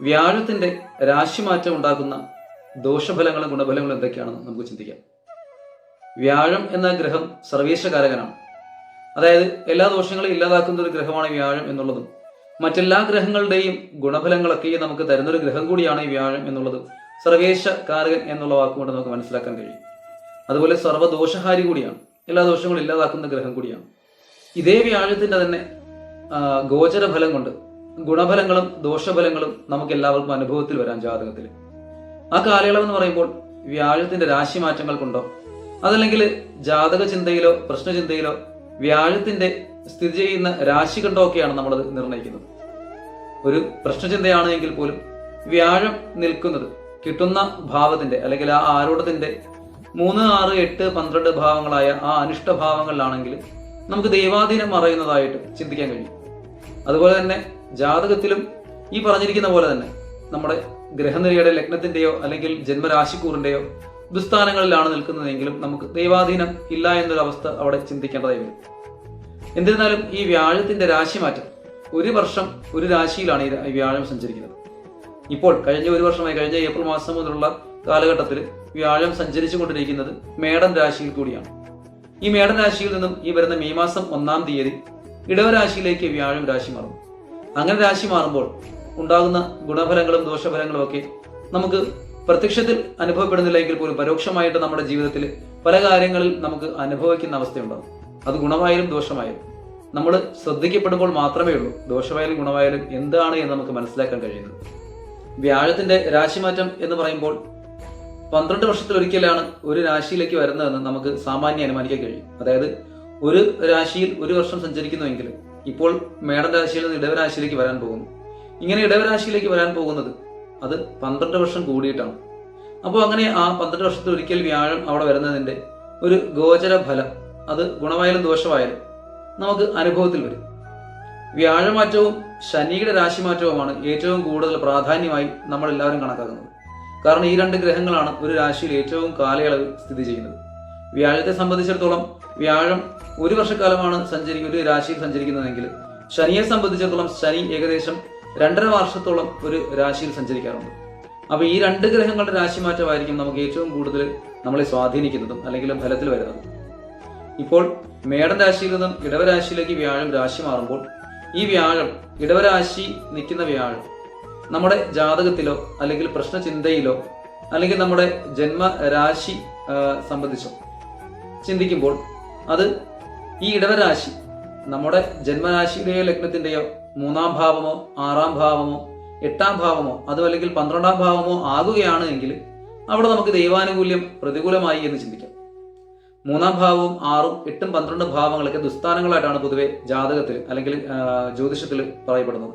വ്യാഴത്തിന്റെ രാശിമാറ്റം ഉണ്ടാക്കുന്ന ദോഷഫലങ്ങളും ഗുണഫലങ്ങളും എന്തൊക്കെയാണെന്ന് നമുക്ക് ചിന്തിക്കാം. വ്യാഴം എന്ന ഗ്രഹം സർവേശകാരകനാണ് അതായത് എല്ലാ ദോഷങ്ങളും ഇല്ലാതാക്കുന്ന ഒരു ഗ്രഹമാണ് വ്യാഴം എന്നുള്ളതും മറ്റെല്ലാ ഗ്രഹങ്ങളുടെയും ഗുണഫലങ്ങളൊക്കെ നമുക്ക് തരുന്നൊരു ഗ്രഹം കൂടിയാണ് ഈ വ്യാഴം എന്നുള്ളത് സർവേശ കാരകൻ എന്നുള്ള വാക്കുകൊണ്ട് നമുക്ക് മനസ്സിലാക്കാൻ കഴിയും. അതുപോലെ സർവദോഷഹാരി കൂടിയാണ്. എല്ലാ ദോഷങ്ങളും ഇല്ലാതാക്കുന്ന ഗ്രഹം കൂടിയാണ്. ഇതേ വ്യാഴത്തിന്റെ തന്നെ ഗോചര ഫലം കൊണ്ട് ഗുണഫലങ്ങളും ദോഷഫലങ്ങളും നമുക്ക് എല്ലാവർക്കും അനുഭവത്തിൽ വരാൻ ജാതകത്തിൽ. ആ കാലയളവ് എന്ന് പറയുമ്പോൾ വ്യാഴത്തിന്റെ രാശി മാറ്റങ്ങൾക്കുണ്ടോ അതല്ലെങ്കിൽ ജാതക ചിന്തയിലോ പ്രശ്നചിന്തയിലോ വ്യാഴത്തിന്റെ സ്ഥിതി ചെയ്യുന്ന രാശി കണ്ടോ ഒക്കെയാണ് നമ്മളത് നിർണയിക്കുന്നത്. ഒരു പ്രശ്നചിന്തയാണ് എങ്കിൽ പോലും വ്യാഴം നിൽക്കുന്നത് കിട്ടുന്ന ഭാവത്തിന്റെ അല്ലെങ്കിൽ ആ ആരോടത്തിന്റെ മൂന്ന് ആറ് എട്ട് പന്ത്രണ്ട് ഭാവങ്ങളായ ആ അനിഷ്ട ഭാവങ്ങളിലാണെങ്കിൽ നമുക്ക് ദൈവാധീനം മറയുന്നതായിട്ട് ചിന്തിക്കാൻ കഴിയും. അതുപോലെ തന്നെ ജാതകത്തിലും ഈ പറഞ്ഞിരിക്കുന്ന പോലെ തന്നെ നമ്മുടെ ഗ്രഹനിരയുടെ ലഗ്നത്തിന്റെയോ അല്ലെങ്കിൽ ജന്മരാശിക്കൂറിന്റെയോ ദുസ്ഥാനങ്ങളിലാണ് നിൽക്കുന്നതെങ്കിലും നമുക്ക് ദൈവാധീനം ഇല്ല എന്നൊരു അവസ്ഥ അവിടെ ചിന്തിക്കേണ്ടതായി വരും. എന്നിരുന്നാലും ഈ വ്യാഴത്തിന്റെ രാശി മാറ്റം ഒരു വർഷം ഒരു രാശിയിലാണ് ഈ വ്യാഴം സഞ്ചരിക്കുന്നത്. ഇപ്പോൾ കഴിഞ്ഞ ഒരു വർഷമായി കഴിഞ്ഞ ഏപ്രിൽ മാസം മുതലുള്ള കാലഘട്ടത്തിൽ വ്യാഴം സഞ്ചരിച്ചു കൊണ്ടിരിക്കുന്നത് മേടൻ രാശിയിൽ കൂടിയാണ്. ഈ മേടൻ രാശിയിൽ നിന്നും ഈ വരുന്ന മെയ് മാസം ഒന്നാം തീയതി ഇടവരാശിയിലേക്ക് വ്യാഴം രാശി മാറും. അങ്ങനെ രാശി മാറുമ്പോൾ ഉണ്ടാകുന്ന ഗുണഫലങ്ങളും ദോഷഫലങ്ങളും ഒക്കെ നമുക്ക് പ്രത്യക്ഷത്തിൽ അനുഭവപ്പെടുന്നില്ലെങ്കിൽ പോലും പരോക്ഷമായിട്ട് നമ്മുടെ ജീവിതത്തിൽ പല കാര്യങ്ങളിൽ നമുക്ക് അനുഭവിക്കുന്ന അവസ്ഥയുണ്ടാകും. അത് ഗുണമായാലും ദോഷമായാലും. നമ്മൾ ശ്രദ്ധിക്കപ്പെടുമ്പോൾ മാത്രമേ ഉള്ളൂ ദോഷമായാലും ഗുണമായാലും എന്താണ് എന്ന് നമുക്ക് മനസ്സിലാക്കാൻ കഴിയുന്നത്. വ്യാഴത്തിന്റെ രാശിമാറ്റം എന്ന് പറയുമ്പോൾ പന്ത്രണ്ട് വർഷത്തിൽ ഒരിക്കലാണ് ഒരു രാശിയിലേക്ക് വരുന്നതെന്ന് നമുക്ക് സാമാന്യം അനുമാനിക്കാൻ കഴിയും. അതായത് ഒരു രാശിയിൽ ഒരു വർഷം സഞ്ചരിക്കുന്നുവെങ്കിൽ ഇപ്പോൾ മേടൻ രാശിയിൽ നിന്ന് ഇടവരാശിയിലേക്ക് വരാൻ പോകുന്നു. ഇങ്ങനെ ഇടവരാശിയിലേക്ക് വരാൻ പോകുന്നത് അത് പന്ത്രണ്ട് വർഷം കൂടിയിട്ടാണ്. അപ്പോൾ അങ്ങനെ ആ പന്ത്രണ്ട് വർഷത്തിൽ ഒരിക്കൽ വ്യാഴം അവിടെ വരുന്നതിന്റെ ഒരു ഗോചര ഫലം അത് ഗുണമായാലും ദോഷമായാലും നമുക്ക് അനുഭവത്തിൽ വരും. വ്യാഴമാറ്റവും ശനിയുടെ രാശി രാശിമാറ്റവുമാണ് ഏറ്റവും കൂടുതൽ പ്രാധാന്യമായി നമ്മൾ എല്ലാവരും കണക്കാക്കുന്നത്. കാരണം ഈ രണ്ട് ഗ്രഹങ്ങളാണ് ഒരു രാശിയിൽ ഏറ്റവും കാലയളവ് സ്ഥിതി ചെയ്യുന്നത്. വ്യാഴത്തെ സംബന്ധിച്ചിടത്തോളം വ്യാഴം ഒരു വർഷക്കാലമാണ് സഞ്ചരി ഒരു രാശിയിൽ സഞ്ചരിക്കുന്നതെങ്കിൽ ശനിയെ സംബന്ധിച്ചിടത്തോളം ശനി ഏകദേശം രണ്ടര വർഷത്തോളം ഒരു രാശിയിൽ സഞ്ചരിക്കാറുണ്ട്. അപ്പോൾ ഈ രണ്ട് ഗ്രഹങ്ങളുടെ രാശി മാറ്റമായിരിക്കും നമുക്ക് ഏറ്റവും കൂടുതൽ നമ്മളെ സ്വാധീനിക്കുന്നതും അല്ലെങ്കിൽ ഫലത്തിൽ വരുന്നതും. ഇപ്പോൾ മേടം രാശിയിൽ നിന്നും ഇടവരാശിയിലേക്ക് വ്യാഴം രാശി മാറുമ്പോൾ ഈ വ്യാഴം ഇടവരാശി നിൽക്കുന്ന വ്യാഴം നമ്മുടെ ജാതകത്തിലോ അല്ലെങ്കിൽ പ്രശ്നചിന്തയിലോ അല്ലെങ്കിൽ നമ്മുടെ ജന്മരാശി സംബന്ധിച്ചോ ചിന്തിക്കുമ്പോൾ അത് ഈ ഇടവരാശി നമ്മുടെ ജന്മരാശിയുടെയോ ലഗ്നത്തിന്റെയോ മൂന്നാം ഭാവമോ ആറാം ഭാവമോ എട്ടാം ഭാവമോ അതും അല്ലെങ്കിൽ പന്ത്രണ്ടാം ഭാവമോ ആകുകയാണ് എങ്കിൽ അവിടെ നമുക്ക് ദൈവാനുകൂല്യം പ്രതികൂലമായി എന്ന് ചിന്തിക്കാം. മൂന്നാം ഭാവവും ആറും എട്ടും പന്ത്രണ്ടും ഭാവങ്ങളൊക്കെ ദുസ്ഥാനങ്ങളായിട്ടാണ് പൊതുവെ ജാതകത്തിൽ അല്ലെങ്കിൽ ജ്യോതിഷത്തിൽ പറയപ്പെടുന്നത്.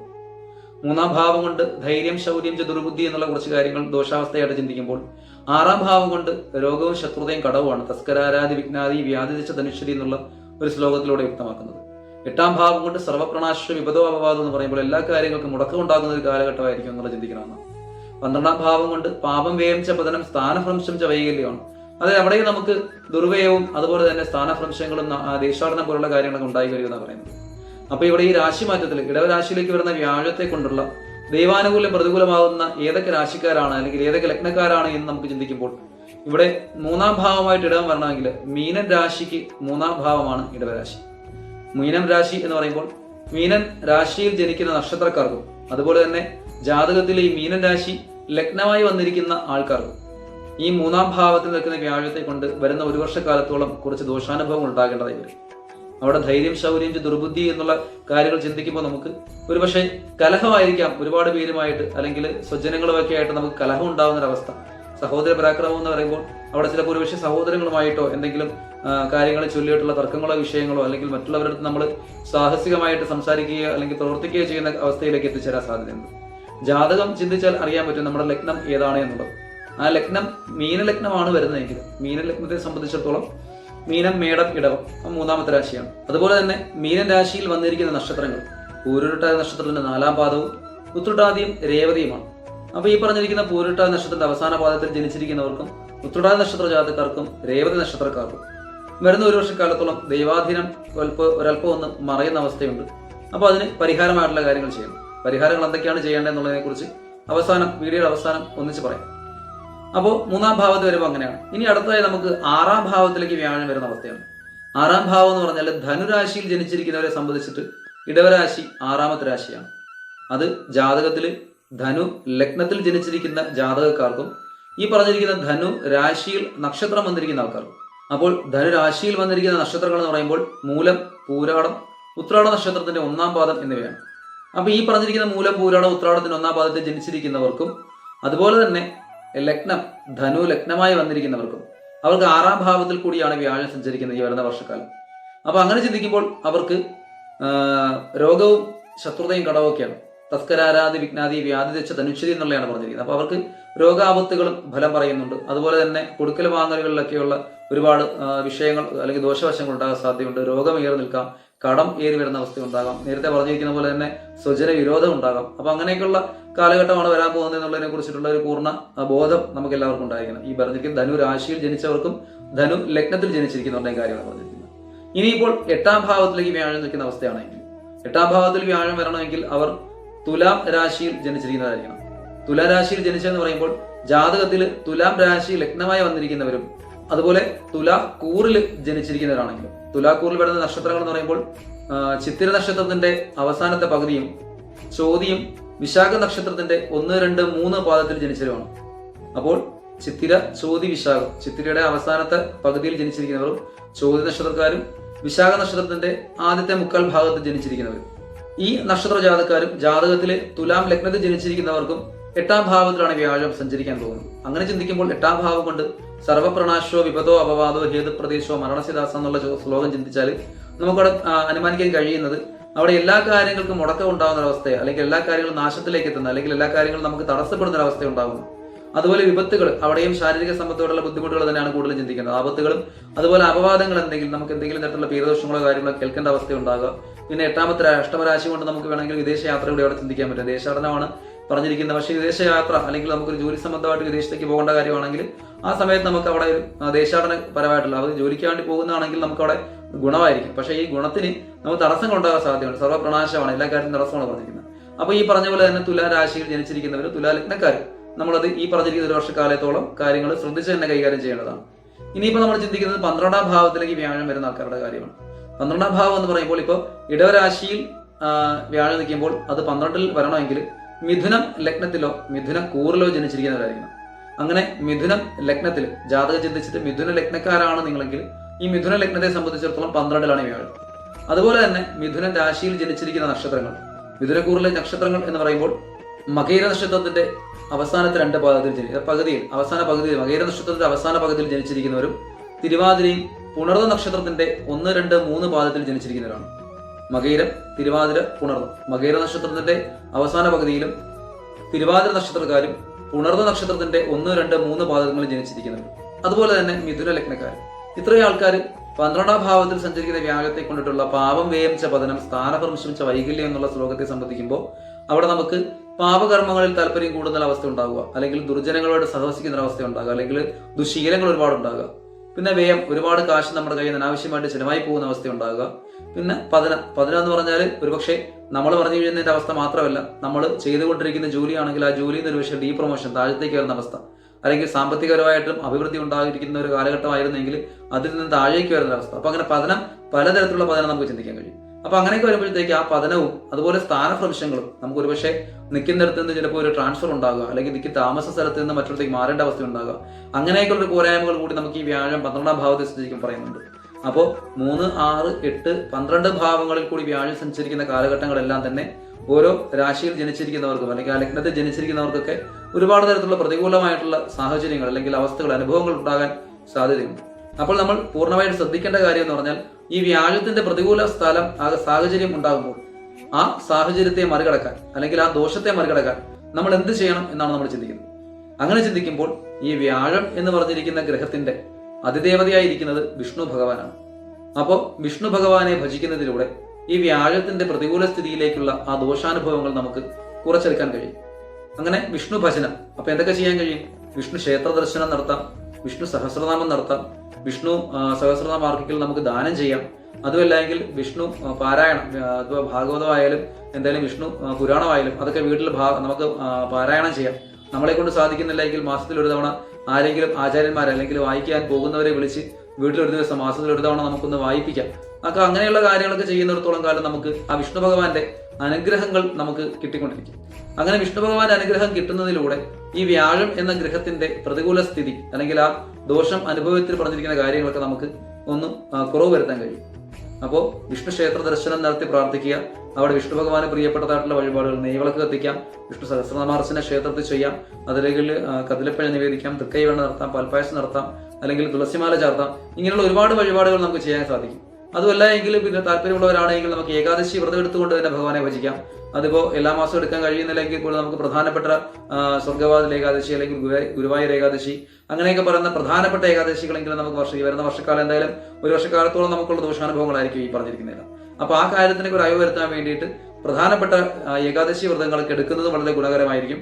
മൂന്നാം ഭാവം കൊണ്ട് ധൈര്യം ശൗര്യം ചതുർബുദ്ധി എന്നുള്ള കുറച്ച് കാര്യങ്ങൾ ദോഷാവസ്ഥയായിട്ട് ചിന്തിക്കുമ്പോൾ ആറാം ഭാവം കൊണ്ട് രോഗവും ശത്രുതയും കടവുമാണ്. തസ്കരാരാധി വിജ്ഞാതി വ്യാധിച്ച ധനുഷ്യതി എന്നുള്ള ഒരു ശ്ലോകത്തിലൂടെ വ്യക്തമാക്കുന്നത്. എട്ടാം ഭാവം കൊണ്ട് സർവപ്രണാശ്വ വിപദോ അപവാദം എന്ന് പറയുമ്പോൾ എല്ലാ കാര്യങ്ങൾക്കും മുടക്കം ഉണ്ടാകുന്ന ഒരു കാലഘട്ടമായിരിക്കും എന്നുള്ള ചിന്തിക്കണമെന്ന്. പന്ത്രണ്ടാം ഭാവം കൊണ്ട് പാപം വ്യയം ച പതനം സ്ഥാനഭ്രംശം ച വൈകല്യമാണ്. അതായത് അവിടെ നമുക്ക് ദുർവ്യയവും അതുപോലെ തന്നെ സ്ഥാനഭ്രംശങ്ങളും ദേശാടനം പോലുള്ള കാര്യങ്ങളൊക്കെ ഉണ്ടായി വരുമെന്നാണ് പറയുന്നത്. അപ്പൊ ഇവിടെ ഈ രാശി മാറ്റത്തിൽ ഇടവരാശിയിലേക്ക് വരുന്ന വ്യാഴത്തെ കൊണ്ടുള്ള ദൈവാനുകൂല്യം പ്രതികൂലമാകുന്ന ഏതൊക്കെ രാശിക്കാരാണ് അല്ലെങ്കിൽ ഏതൊക്കെ ലഗ്നക്കാരാണ് എന്ന് നമുക്ക് ചിന്തിക്കുമ്പോൾ ഇവിടെ മൂന്നാം ഭാവമായിട്ട് ഇടവം വരണമെങ്കിൽ മീനൻ രാശിക്ക് മൂന്നാം ഭാവമാണ് ഇടവരാശി മീനം രാശി എന്ന് പറയുമ്പോൾ മീനൻ രാശിയിൽ ജനിക്കുന്ന നക്ഷത്രക്കാർക്കും അതുപോലെ തന്നെ ജാതകത്തിലെ ഈ മീനൻ രാശി ലഗ്നമായി വന്നിരിക്കുന്ന ആൾക്കാർക്കും ഈ മൂന്നാം ഭാവത്തിൽ നിൽക്കുന്ന വ്യാഴത്തെ കൊണ്ട് വരുന്ന ഒരു വർഷക്കാലത്തോളം കുറച്ച് ദോഷാനുഭവങ്ങൾ ഉണ്ടാകേണ്ടതായി വരും. അവിടെ ധൈര്യം ശൗര്യം ദുർബുദ്ധി എന്നുള്ള കാര്യങ്ങൾ ചിന്തിക്കുമ്പോൾ നമുക്ക് ഒരുപക്ഷെ കലഹമായിരിക്കാം ഒരുപാട് പേരുമായിട്ട് അല്ലെങ്കിൽ സ്വജനങ്ങളുമൊക്കെ ആയിട്ട് നമുക്ക് കലഹം ഉണ്ടാകുന്ന ഒരവസ്ഥ സഹോദര പരാക്രമം എന്ന് പറയുമ്പോൾ അവിടെ ചിലപ്പോൾ ഒരുപക്ഷെ സഹോദരങ്ങളുമായിട്ടോ എന്തെങ്കിലും കാര്യങ്ങളെ ചൊല്ലിയിട്ടുള്ള തർക്കങ്ങളോ വിഷയങ്ങളോ അല്ലെങ്കിൽ മറ്റുള്ളവരുടെ നമ്മൾ സാഹസികമായിട്ട് സംസാരിക്കുകയോ അല്ലെങ്കിൽ പ്രവർത്തിക്കുകയോ ചെയ്യുന്ന അവസ്ഥയിലേക്ക് എത്തിച്ചേരാൻ സാധ്യതയുണ്ട്. ജാതകം ചിന്തിച്ചാൽ അറിയാൻ പറ്റും നമ്മുടെ ലഗ്നം ഏതാണ് എന്നുള്ളത്. ആ ലഗ്നം മീനലഗ്നമാണ് വരുന്നതെങ്കിൽ മീനലഗ്നത്തെ സംബന്ധിച്ചിടത്തോളം മീനം മേടം ഇടവം. മൂന്നാമത്തെ രാശിയാണ്. അതുപോലെ തന്നെ മീനൻ രാശിയിൽ വന്നിരിക്കുന്ന നക്ഷത്രങ്ങൾ. പൂരുരുട്ടായ നക്ഷത്രത്തിന്റെ നാലാം പാദവും ഉത്രട്ടാദിയും രേവതിയുമാണ്. അപ്പൊ ഈ പറഞ്ഞിരിക്കുന്ന പൂരുട്ടായ നക്ഷത്രത്തിന്റെ അവസാന പാദത്തിൽ ജനിച്ചിരിക്കുന്നവർക്കും ഉത്രട്ടായ നക്ഷത്ര ജാതക്കാർക്കും രേവതി നക്ഷത്രക്കാർക്കും വരുന്ന ഒരു വർഷക്കാലത്തോളം ദൈവാധീനം ഒരല്പം ഒന്ന് മറയുന്ന അവസ്ഥയുണ്ട്. അപ്പോൾ അതിന് പരിഹാരമായിട്ടുള്ള കാര്യങ്ങൾ ചെയ്യണം. പരിഹാരങ്ങൾ എന്തൊക്കെയാണ് ചെയ്യേണ്ടതെന്നുള്ളതിനെക്കുറിച്ച് അവസാനം വീഡിയോയുടെ അവസാനം ഒന്നിച്ച് പറയാം. അപ്പോൾ മൂന്നാം ഭാവത്ത് വരുമ്പോൾ അങ്ങനെയാണ്. ഇനി അടുത്തതായി നമുക്ക് ആറാം ഭാവത്തിലേക്ക് വ്യാഴം വരുന്ന അവസ്ഥയാണ്. ആറാം ഭാവം എന്ന് പറഞ്ഞാൽ ധനുരാശിയിൽ ജനിച്ചിരിക്കുന്നവരെ സംബന്ധിച്ചിട്ട് ഇടവരാശി ആറാമത്തെ രാശിയാണ്. അത് ജാതകത്തിൽ ധനു ലഗ്നത്തിൽ ജനിച്ചിരിക്കുന്ന ജാതകക്കാർക്കും ഈ പറഞ്ഞിരിക്കുന്ന ധനു രാശിയിൽ നക്ഷത്രം വന്നിരിക്കുന്ന ആൾക്കാർക്കും. അപ്പോൾ ധനുരാശിയിൽ വന്നിരിക്കുന്ന നക്ഷത്രങ്ങൾ എന്ന് പറയുമ്പോൾ മൂലം പൂരാടം ഉത്രാട നക്ഷത്രത്തിന്റെ ഒന്നാം പാദം എന്നിവയാണ്. അപ്പൊ ഈ പറഞ്ഞിരിക്കുന്ന മൂലം പൂരാടം ഉത്രാടത്തിന്റെ ഒന്നാം പാദത്തിൽ ജനിച്ചിരിക്കുന്നവർക്കും അതുപോലെ തന്നെ ലഗ്നം ധനു ലഗ്നമായി വന്നിരിക്കുന്നവർക്കും അവർക്ക് ആറാം ഭാവത്തിൽ കൂടിയാണ് വ്യാഴം സഞ്ചരിക്കുന്നത് ഈ വരുന്ന വർഷക്കാലം. അപ്പൊ അങ്ങനെ ചിന്തിക്കുമ്പോൾ അവർക്ക് രോഗവും ശത്രുതയും കടവുമൊക്കെയാണ്. തസ്കരാരാധി വിജ്ഞാതി വ്യാധി തെച്ച തനുച്ഛതി എന്നുള്ളതാണ് പറഞ്ഞിരിക്കുന്നത്. അപ്പൊ അവർക്ക് രോഗാപത്തുകളും ഫലം പറയുന്നുണ്ട്. അതുപോലെ തന്നെ കൊടുക്കൽ വാങ്ങലുകളിലൊക്കെയുള്ള ഒരുപാട് വിഷയങ്ങൾ അല്ലെങ്കിൽ ദോഷവശങ്ങൾ ഉണ്ടാകാൻ സാധ്യതയുണ്ട്. രോഗം ഏറി നിൽക്കാം കടം ഏറി വരുന്ന അവസ്ഥ ഉണ്ടാകാം. നേരത്തെ പറഞ്ഞിരിക്കുന്ന പോലെ തന്നെ സ്വജന വിരോധം ഉണ്ടാകാം. അപ്പൊ അങ്ങനെയൊക്കെയുള്ള കാലഘട്ടമാണ് വരാൻ പോകുന്നത് എന്നുള്ളതിനെ കുറിച്ചിട്ടുള്ള ഒരു പൂർണ ബോധം നമുക്ക് എല്ലാവർക്കും ഉണ്ടായിരിക്കണം. ഈ പറഞ്ഞിരിക്കുന്ന ധനു രാശിയിൽ ജനിച്ചവർക്കും ധനു ലഗ്നത്തിൽ ജനിച്ചിരിക്കുന്നവരുടെയും കാര്യമാണ് പറഞ്ഞിരിക്കുന്നത്. ഇനിയിപ്പോൾ എട്ടാം ഭാവത്തിലേക്ക് വ്യാഴം നിൽക്കുന്ന അവസ്ഥയാണെങ്കിൽ എട്ടാം ഭാവത്തിൽ വ്യാഴം വരണമെങ്കിൽ അവർ തുലാം രാശിയിൽ ജനിച്ചിരിക്കുന്നതായിരിക്കണം. തുലാം രാശിയിൽ ജനിച്ചതെന്ന് പറയുമ്പോൾ ജാതകത്തിൽ തുലാം രാശി ലഗ്നമായി വന്നിരിക്കുന്നവരും അതുപോലെ തുലാ കൂറിൽ ജനിച്ചിരിക്കുന്നവരാണെങ്കിലും തുലാക്കൂറിൽ വരുന്ന നക്ഷത്രങ്ങൾ എന്ന് പറയുമ്പോൾ ചിത്തിര നക്ഷത്രത്തിന്റെ അവസാനത്തെ പകുതിയും ചോതിയും വിശാഖ നക്ഷത്രത്തിന്റെ ഒന്ന് രണ്ട് മൂന്ന് പാദത്തിൽ ജനിച്ചവരുമാണ് അപ്പോൾ ചിത്തിര ചോതി വിശാഖം. ചിത്തിരയുടെ അവസാനത്തെ പകുതിയിൽ ജനിച്ചിരിക്കുന്നവരും ചോതി നക്ഷത്രക്കാരും വിശാഖ നക്ഷത്രത്തിന്റെ ആദ്യത്തെ മുക്കാൽ ഭാഗത്ത് ജനിച്ചിരിക്കുന്നവർ ഈ നക്ഷത്ര ജാതക്കാരും ജാതകത്തിലെ തുലാം ലഗ്നത്തിൽ ജനിച്ചിരിക്കുന്നവർക്കും എട്ടാം ഭാവത്തിലാണ് വ്യാഴം സഞ്ചരിക്കാൻ പോകുന്നത്. അങ്ങനെ ചിന്തിക്കുമ്പോൾ എട്ടാം ഭാവം കൊണ്ട് സർവപ്രണാശോ വിപതോ അപവാദോ ഹേതുപ്രദേശോ മരണസിദാസ എന്നുള്ള ശ്ലോകം ചിന്തിച്ചാൽ നമുക്കവിടെ അനുമാനിക്കാൻ കഴിയുന്നത് അവിടെ എല്ലാ കാര്യങ്ങൾക്കും മുടക്കം ഉണ്ടാകുന്ന ഒരവസ്ഥയെ അല്ലെങ്കിൽ എല്ലാ കാര്യങ്ങളും നാശത്തിലേക്ക് എത്തുന്ന അല്ലെങ്കിൽ എല്ലാ കാര്യങ്ങളും നമുക്ക് തടസ്സപ്പെടുന്ന ഒരവസ്ഥ ഉണ്ടാകുന്നു അതുപോലെ വിപത്തുകൾ അവിടെയും ശാരീരിക സമ്പത്തോടുള്ള ബുദ്ധിമുട്ടുകൾ തന്നെയാണ് കൂടുതലും ചിന്തിക്കുന്നത്. ആപത്തുകളും അതുപോലെ അപവാദങ്ങൾ എന്തെങ്കിലും നമുക്ക് എന്തെങ്കിലും തരത്തിലുള്ള പീരദോഷങ്ങളോ കാര്യങ്ങളോ കേൾക്കേണ്ട അവസ്ഥ ഉണ്ടാകുക പിന്നെ എട്ടാമത്തെ അഷ്ടമരാശി കൊണ്ട് നമുക്ക് വേണമെങ്കിൽ വിദേശ യാത്ര കൂടി അവിടെ ചിന്തിക്കാൻ പറ്റും. ദേശാടനമാണ് പറഞ്ഞിരിക്കുന്നത്. പക്ഷേ വിദേശയാത്ര അല്ലെങ്കിൽ നമുക്കൊരു ജോലി സംബന്ധമായിട്ട് വിദേശത്തേക്ക് പോകേണ്ട കാര്യമാണെങ്കിൽ ആ സമയത്ത് നമുക്ക് അവിടെ ദേശാടന പരമായിട്ടുള്ള അത് ജോലിക്ക് വേണ്ടി പോകുന്നതാണെങ്കിൽ നമുക്ക് അവിടെ ഗുണമായിരിക്കും. പക്ഷേ ഈ ഗുണത്തിന് നമുക്ക് തടസ്സങ്ങൾ ഉണ്ടാകാൻ സാധ്യതയുണ്ട്. സർവപ്രണാശമാണ് എല്ലാ കാര്യത്തിനും തടസ്സമാണ് പറഞ്ഞിരിക്കുന്നത്. അപ്പോൾ ഈ പറഞ്ഞ പോലെ തന്നെ തുലാരാശിയിൽ ജനിച്ചിരിക്കുന്നവർ തുലാലഗ്നക്കാർ നമ്മളത് ഈ പറഞ്ഞിരിക്കുന്ന ഒരു വർഷക്കാലത്തോളം കാര്യങ്ങൾ ശ്രദ്ധിച്ച് തന്നെ കൈകാര്യം ചെയ്യേണ്ടതാണ്. ഇനിയിപ്പോൾ നമ്മൾ ചിന്തിക്കുന്നത് പന്ത്രണ്ടാം ഭാവത്തിലേക്ക് വ്യാഴം വരുന്ന ആൾക്കാരുടെ കാര്യമാണ്. പന്ത്രണ്ടാം ഭാവം എന്ന് പറയുമ്പോൾ ഇപ്പോൾ ഇടവരാശിയിൽ വ്യാഴം നിൽക്കുമ്പോൾ അത് പന്ത്രണ്ടിൽ വരണമെങ്കിൽ മിഥുനം ലഗ്നത്തിലോ മിഥുന കൂറിലോ ജനിച്ചിരിക്കുന്നവരായിരിക്കണം. അങ്ങനെ മിഥുനം ലഗ്നത്തിൽ ജാതകം ചിന്തിച്ചിട്ട് മിഥുന ലഗ്നക്കാരാണ് നിങ്ങളെങ്കിൽ ഈ മിഥുന ലഗ്നത്തെ സംബന്ധിച്ചിടത്തോളം പന്ത്രണ്ടിലാണ് വ്യാഴം അതുപോലെ തന്നെ മിഥുന രാശിയിൽ ജനിച്ചിരിക്കുന്ന നക്ഷത്രങ്ങൾ. മിഥുനക്കൂറിലെ നക്ഷത്രങ്ങൾ എന്ന് പറയുമ്പോൾ മകേര നക്ഷത്രത്തിന്റെ അവസാനത്തെ രണ്ട് ജനി പകുതിയിൽ അവസാന പകുതിയിൽ മകേര നക്ഷത്രത്തിന്റെ അവസാന പകുതിയിൽ ജനിച്ചിരിക്കുന്നവരും തിരുവാതിരയും പുണർന്ന നക്ഷത്രത്തിന്റെ ഒന്ന് രണ്ട് മൂന്ന് പാദത്തിൽ ജനിച്ചിരിക്കുന്നവരാണ്. മകേരം തിരുവാതിര പുണർന്നു മകേര നക്ഷത്രത്തിന്റെ അവസാന പകുതിയിലും തിരുവാതിര നക്ഷത്രക്കാരും പുണർന്ന നക്ഷത്രത്തിന്റെ ഒന്ന് രണ്ട് മൂന്ന് പാദങ്ങളിൽ ജനിച്ചിരിക്കുന്നവരും. അതുപോലെ തന്നെ മിഥുന ലഗ്നക്കാർ ഇത്രയും ആൾക്കാർ പന്ത്രണ്ടാം ഭാവത്തിൽ സഞ്ചരിക്കുന്ന വ്യാഴത്തെ കൊണ്ടിട്ടുള്ള പാപം വേയം ച പതനം സ്ഥാനഭ്രംശം ച വൈകല്യം എന്നുള്ള ശ്ലോകത്തെ സംബന്ധിക്കുമ്പോൾ അവിടെ നമുക്ക് പാപകർമ്മങ്ങളിൽ താല്പര്യം കൂടുന്ന അവസ്ഥ ഉണ്ടാവുക. അല്ലെങ്കിൽ ദുർജനങ്ങളോട് സഹവസിക്കുന്ന അവസ്ഥ ഉണ്ടാകുക. അല്ലെങ്കിൽ ദുശീലങ്ങൾ ഒരുപാട് ഉണ്ടാകുക. പിന്നെ വ്യയം ഒരുപാട് കാശ് നമ്മുടെ കയ്യിൽ നിന്ന് അനാവശ്യമായിട്ട് ചിലവായി പോകുന്ന അവസ്ഥ ഉണ്ടാകുക. പിന്നെ പതനം. പതനം എന്ന് പറഞ്ഞാൽ ഒരുപക്ഷെ നമ്മൾ പറഞ്ഞു കഴിയുന്നതിന്റെ അവസ്ഥ മാത്രമല്ല നമ്മൾ ചെയ്തുകൊണ്ടിരിക്കുന്ന ജോലിയാണെങ്കിൽ ആ ജോലിയിൽ നിന്ന് ഒരുപക്ഷെ ഡീ പ്രൊമോഷൻ താഴത്തേക്ക് വരുന്ന അവസ്ഥ. അല്ലെങ്കിൽ സാമ്പത്തികപരമായിട്ടും അഭിവൃദ്ധി ഉണ്ടായിരിക്കുന്ന ഒരു കാലഘട്ടമായിരുന്നെങ്കിൽ അതിൽ നിന്ന് താഴേക്ക് വരുന്ന അവസ്ഥ. അപ്പൊ അങ്ങനെ പതനം പലതരത്തിലുള്ള പതനം നമുക്ക് ചിന്തിക്കാൻ കഴിയും. അപ്പൊ അങ്ങനെയൊക്കെ വരുമ്പോഴത്തേക്ക് ആ പതനവും അതുപോലെ സ്ഥാനഭ്രംശങ്ങളും നമുക്ക് ഒരുപക്ഷെ നിൽക്കുന്നിടത്ത് നിന്ന് ചിലപ്പോൾ ഒരു ട്രാൻസ്ഫർ ഉണ്ടാകുക അല്ലെങ്കിൽ നിൽക്കി താമസ സ്ഥലത്ത് നിന്ന് മറ്റൊരിടത്തേക്ക് മാറേണ്ട അവസ്ഥ ഉണ്ടാകുക. അങ്ങനെയൊക്കെയുള്ള ഒരു പോരായ്മകൾ കൂടി നമുക്ക് ഈ വ്യാഴം പന്ത്രണ്ടാം ഭാവത്തെ സഞ്ചരിക്കും പറയുന്നുണ്ട്. അപ്പോൾ മൂന്ന് ആറ് എട്ട് പന്ത്രണ്ട് ഭാവങ്ങളിൽ കൂടി വ്യാഴം സഞ്ചരിക്കുന്ന കാലഘട്ടങ്ങളെല്ലാം തന്നെ ഓരോ രാശിയിൽ ജനിച്ചിരിക്കുന്നവർക്കും അല്ലെങ്കിൽ ആ ലഗ്നത്തിൽ ജനിച്ചിരിക്കുന്നവർക്കൊക്കെ ഒരുപാട് തരത്തിലുള്ള പ്രതികൂലമായിട്ടുള്ള സാഹചര്യങ്ങൾ അല്ലെങ്കിൽ അവസ്ഥകൾ അനുഭവങ്ങൾ ഉണ്ടാകാൻ സാധ്യതയുണ്ട്. അപ്പോൾ നമ്മൾ പൂർണമായിട്ട് ശ്രദ്ധിക്കേണ്ട കാര്യം എന്ന് പറഞ്ഞാൽ ഈ വ്യാഴത്തിന്റെ പ്രതികൂല സ്ഥലം ആ സാഹചര്യം ഉണ്ടാകുമ്പോൾ ആ സാഹചര്യത്തെ മറികടക്കാൻ അല്ലെങ്കിൽ ആ ദോഷത്തെ മറികടക്കാൻ നമ്മൾ എന്ത് ചെയ്യണം എന്നാണ് നമ്മൾ ചിന്തിക്കുന്നത്. അങ്ങനെ ചിന്തിക്കുമ്പോൾ ഈ വ്യാഴം എന്ന് പറഞ്ഞിരിക്കുന്ന ഗ്രഹത്തിന്റെ അതിദേവതയായിരിക്കുന്നത് വിഷ്ണു ഭഗവാനാണ്. അപ്പോൾ വിഷ്ണു ഭഗവാനെ ഭജിക്കുന്നതിലൂടെ ഈ വ്യാഴത്തിന്റെ പ്രതികൂല സ്ഥിതിയിലേക്കുള്ള ആ ദോഷാനുഭവങ്ങൾ നമുക്ക് കുറച്ചെടുക്കാൻ കഴിയും. അങ്ങനെ വിഷ്ണു ഭജനം. അപ്പൊ എന്തൊക്കെ ചെയ്യാൻ കഴിയും? വിഷ്ണു ക്ഷേത്ര ദർശനം നടത്താം വിഷ്ണു സഹസ്രനാമം നടത്താം വിഷ്ണു സഹസ്രനാമ നമുക്ക് ദാനം ചെയ്യാം. അതുമല്ലെങ്കിൽ വിഷ്ണു പാരായണം അഥവാ ഭാഗവതമായാലും എന്തായാലും വിഷ്ണു പുരാണമായാലും അതൊക്കെ വീട്ടിൽ നമുക്ക് പാരായണം ചെയ്യാം. നമ്മളെ കൊണ്ട് സാധിക്കുന്നില്ല എങ്കിൽ മാസത്തിൽ ഒരു തവണ ആരെങ്കിലും ആചാര്യന്മാരെ അല്ലെങ്കിൽ വായിക്കാൻ പോകുന്നവരെ വിളിച്ച് വീട്ടിൽ ഒരു ദിവസം മാസത്തിൽ ഒരു തവണ നമുക്കൊന്ന് വായിപ്പിക്കാം. അതൊക്കെ അങ്ങനെയുള്ള കാര്യങ്ങളൊക്കെ ചെയ്യുന്നിടത്തോളം കാലം നമുക്ക് ആ വിഷ്ണു ഭഗവാന്റെ അനുഗ്രഹങ്ങൾ നമുക്ക് കിട്ടിക്കൊണ്ടിരിക്കും. അങ്ങനെ വിഷ്ണു ഭഗവാന്റെ അനുഗ്രഹം കിട്ടുന്നതിലൂടെ ഈ വ്യാഴം എന്ന ഗ്രഹത്തിന്റെ പ്രതികൂല സ്ഥിതി അല്ലെങ്കിൽ ആ ദോഷം അനുഭവത്തിൽ പറഞ്ഞിരിക്കുന്ന കാര്യങ്ങളൊക്കെ നമുക്ക് ഒന്ന് കുറവ് വരുത്താൻ കഴിയും. അപ്പോൾ വിഷ്ണു ക്ഷേത്ര ദർശനം നടത്തി പ്രാർത്ഥിക്കുക അവിടെ വിഷ്ണു ഭഗവാന് പ്രിയപ്പെട്ടതായിട്ടുള്ള വഴിപാടുകൾ നെയ്വിളക്ക് കത്തിക്കാം വിഷ്ണു സഹസ്രനാമാർച്ചന ക്ഷേത്രത്തിൽ ചെയ്യാം അതിലേക്ക് കതിലപ്പഴ നിവേദിക്കാം തൃക്കൈവെണ്ണ നടത്താം പാൽപ്പായസം നടത്താം അല്ലെങ്കിൽ തുളസിമാല ചാർത്താം ഇങ്ങനെയുള്ള ഒരുപാട് വഴിപാടുകൾ നമുക്ക് ചെയ്യാൻ സാധിക്കും. അതുമല്ല എങ്കിൽ പിന്നെ താല്പര്യമുള്ളവരാണെങ്കിൽ നമുക്ക് ഏകാദശി വ്രതം എടുത്തുകൊണ്ട് തന്നെ ഭഗവാനെ ഭജിക്കാം. അതിപ്പോ എല്ലാ മാസവും എടുക്കാൻ കഴിയുന്നില്ലെങ്കിൽ കൂടെ നമുക്ക് പ്രധാനപ്പെട്ട ആ, ഏകാദശി അല്ലെങ്കിൽ ഗുരുവായൂർ- ഏകാദശി അങ്ങനെയൊക്കെ പറയുന്ന പ്രധാനപ്പെട്ട ഏകാദശികളെങ്കിലും നമുക്ക് വർഷം വരുന്ന വർഷക്കാലം എന്തായാലും ഒരു വർഷക്കാലത്തോളം നമുക്കുള്ള ദോഷാനുഭവങ്ങളായിരിക്കും ഈ പറഞ്ഞിരിക്കുന്നില്ല അപ്പൊ ആ കാര്യത്തിനൊക്കെ ഒരു അയവ് വരുത്താൻ വേണ്ടിയിട്ട് പ്രധാനപ്പെട്ട ഏകാദശി വ്രതങ്ങളൊക്കെ എടുക്കുന്നത് വളരെ ഗുണകരമായിരിക്കും.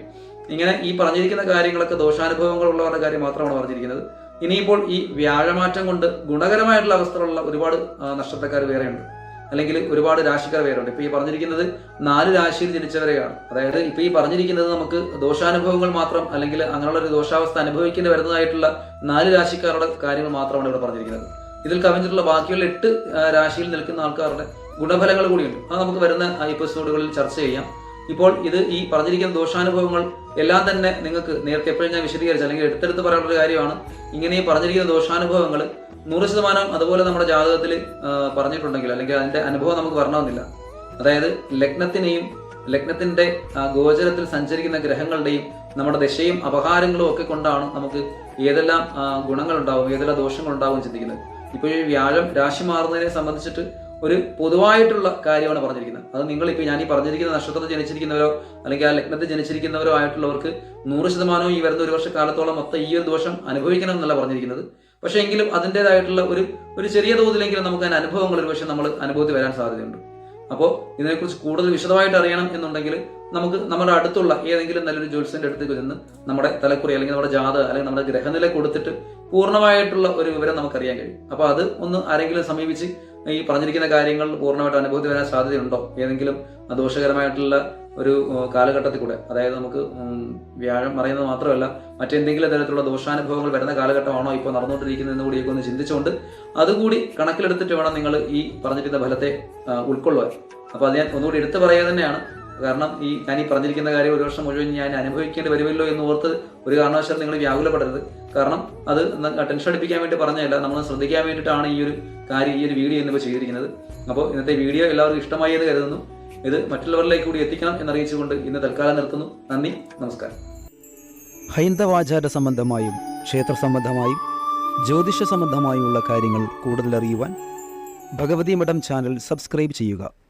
ഇങ്ങനെ ഈ പറഞ്ഞിരിക്കുന്ന കാര്യങ്ങളൊക്കെ ദോഷാനുഭവങ്ങൾ ഉള്ളവരുടെ കാര്യം മാത്രമാണ് പറഞ്ഞിരിക്കുന്നത്. ഇനിയിപ്പോൾ ഈ വ്യാഴമാറ്റം കൊണ്ട് ഗുണകരമായിട്ടുള്ള അവസ്ഥകളുള്ള ഒരുപാട് നക്ഷത്രക്കാർ വേറെയുണ്ട്. അല്ലെങ്കിൽ ഒരുപാട് രാശിക്കാർ വേറെയുണ്ട്. ഇപ്പൊ ഈ പറഞ്ഞിരിക്കുന്നത് നാല് രാശിയിൽ ജനിച്ചവരെയാണ്. അതായത് ഇപ്പൊ ഈ പറഞ്ഞിരിക്കുന്നത് നമുക്ക് ദോഷാനുഭവങ്ങൾ മാത്രം അല്ലെങ്കിൽ അങ്ങനെയുള്ള ഒരു ദോഷാവസ്ഥ അനുഭവിക്കേണ്ടി വരുന്നതായിട്ടുള്ള നാല് രാശിക്കാരുടെ കാര്യങ്ങൾ മാത്രമാണ് ഇവിടെ പറഞ്ഞിരിക്കുന്നത്. ഇതിൽ കവിഞ്ഞിട്ടുള്ള ബാക്കിയുള്ള എട്ട് രാശിയിൽ നിൽക്കുന്ന ആൾക്കാരുടെ ഗുണഫലങ്ങൾ കൂടിയുണ്ട്. അത് നമുക്ക് വരുന്ന എപ്പിസോഡുകളിൽ ചർച്ച ചെയ്യാം. ഇപ്പോൾ ഇത് ഈ പറഞ്ഞിരിക്കുന്ന ദോഷാനുഭവങ്ങൾ എല്ലാം തന്നെ നിങ്ങൾക്ക് നേരത്തെ എപ്പോഴും ഞാൻ വിശദീകരിച്ചു. അല്ലെങ്കിൽ എടുത്തെടുത്ത് പറയാനുള്ള കാര്യമാണ്. ഇങ്ങനെ ഈ പറഞ്ഞിരിക്കുന്ന ദോഷാനുഭവങ്ങൾ നൂറ് ശതമാനം അതുപോലെ നമ്മുടെ ജാതകത്തിൽ പറഞ്ഞിട്ടുണ്ടെങ്കിൽ അല്ലെങ്കിൽ അതിന്റെ അനുഭവം നമുക്ക് വരണമെന്നില്ല. അതായത് ലഗ്നത്തിനെയും ലഗ്നത്തിന്റെ ഗോചരത്തിൽ സഞ്ചരിക്കുന്ന ഗ്രഹങ്ങളുടെയും നമ്മുടെ ദശയും അപഹാരങ്ങളും ഒക്കെ കൊണ്ടാണ് നമുക്ക് ഏതെല്ലാം ഗുണങ്ങളുണ്ടാവും ഏതെല്ലാം ദോഷങ്ങളുണ്ടാവും ചിന്തിക്കുന്നത്. ഇപ്പോൾ ഈ വ്യാഴം രാശി മാറുന്നതിനെ സംബന്ധിച്ചിട്ട് ഒരു പൊതുവായിട്ടുള്ള കാര്യമാണ് പറഞ്ഞിരിക്കുന്നത്. അത് നിങ്ങൾ ഇപ്പോൾ ഞാൻ ഈ പറഞ്ഞിരിക്കുന്ന നക്ഷത്രത്തിൽ ജനിച്ചിരിക്കുന്നവരോ അല്ലെങ്കിൽ ആ ലഗ്നത്തിൽ ജനിച്ചിരിക്കുന്നവരോ ആയിട്ടുള്ളവർക്ക് നൂറ് ശതമാനവും ഈ വരുന്ന ഒരു വർഷ കാലത്തോളം മൊത്തം ഈ ഒരു ദോഷം അനുഭവിക്കണം എന്നല്ല പറഞ്ഞിരിക്കുന്നത്. പക്ഷേ എങ്കിലും അതിന്റെതായിട്ടുള്ള ഒരു ഒരു ചെറിയ തോതിലെങ്കിലും നമുക്ക് അതിന് അനുഭവങ്ങൾ ഒരു പക്ഷേ നമ്മൾ അനുഭവത്തിൽ വരാൻ സാധ്യതയുണ്ട്. അപ്പോൾ ഇതിനെക്കുറിച്ച് കൂടുതൽ വിശദമായിട്ട് അറിയണം എന്നുണ്ടെങ്കിൽ നമുക്ക് നമ്മുടെ അടുത്തുള്ള ഏതെങ്കിലും നല്ലൊരു ജ്യോത്സ്യന്റെ അടുത്തേക്ക് ചെന്ന് നമ്മുടെ തലക്കുറി അല്ലെങ്കിൽ നമ്മുടെ ജാത അല്ലെങ്കിൽ നമ്മുടെ ഗ്രഹനില കൊടുത്തിട്ട് പൂർണമായിട്ടുള്ള ഒരു വിവരം നമുക്കറിയാൻ കഴിയും. അപ്പോൾ അത് ഒന്ന് ആരെങ്കിലും സമീപിച്ച് ഈ പറഞ്ഞിരിക്കുന്ന കാര്യങ്ങൾ പൂർണമായിട്ട് അനുഭവത്തിൽ വരാൻ സാധ്യതയുണ്ടോ? ഏതെങ്കിലും ദോഷകരമായിട്ടുള്ള ഒരു കാലഘട്ടത്തിൽ കൂടെ. അതായത് നമുക്ക് വ്യാഴം പറയുന്നത് മാത്രമല്ല മറ്റെന്തെങ്കിലും തരത്തിലുള്ള ദോഷാനുഭവങ്ങൾ വരുന്ന കാലഘട്ടമാണോ ഇപ്പോൾ നടന്നുകൊണ്ടിരിക്കുന്നതെന്ന് കൂടിയൊക്കെ ഒന്ന് ചിന്തിച്ചുകൊണ്ട് അതുകൂടി കണക്കിലെടുത്തിട്ട് വേണം നിങ്ങൾ ഈ പറഞ്ഞിരിക്കുന്ന ഫലത്തെ ഉൾക്കൊള്ളുവാൻ. അപ്പോൾ അത് ഞാൻ ഒന്നുകൂടി എടുത്തു പറയുക തന്നെയാണ്. കാരണം ഈ ഞാൻ ഈ പറഞ്ഞിരിക്കുന്ന കാര്യം ഒരു വർഷം മുഴുവൻ ഞാൻ അനുഭവിക്കേണ്ടി വരുമല്ലോ എന്ന് ഓർത്ത് ഒരു കാരണവശാലും നിങ്ങൾ വ്യാകുലപ്പെടരുത്. കാരണം അത് ടെൻഷൻ അടിപ്പിക്കാൻ വേണ്ടി പറഞ്ഞതല്ല നമ്മൾ ശ്രദ്ധിക്കാൻ വേണ്ടിയിട്ടാണ് ഈ ഒരു കാര്യം ഈ ഒരു വീഡിയോ എന്നിവ ചെയ്തിരിക്കുന്നത്. അപ്പോൾ ഇന്നത്തെ വീഡിയോ എല്ലാവർക്കും ഇഷ്ടമായി എന്ന് കരുതുന്നു. ഇത് മറ്റുള്ളവരിലേക്ക് കൂടി എത്തിക്കണം എന്നറിയിച്ചുകൊണ്ട് ഇന്ന് തൽക്കാലം നിർത്തുന്നു. നന്ദി നമസ്കാരം. ഹൈന്ദവാചാര സംബന്ധമായും ക്ഷേത്ര സംബന്ധമായും ജ്യോതിഷ സംബന്ധമായുമുള്ള കാര്യങ്ങൾ കൂടുതൽ അറിയുവാൻ ഭഗവതി മഠം ചാനൽ സബ്സ്ക്രൈബ് ചെയ്യുക.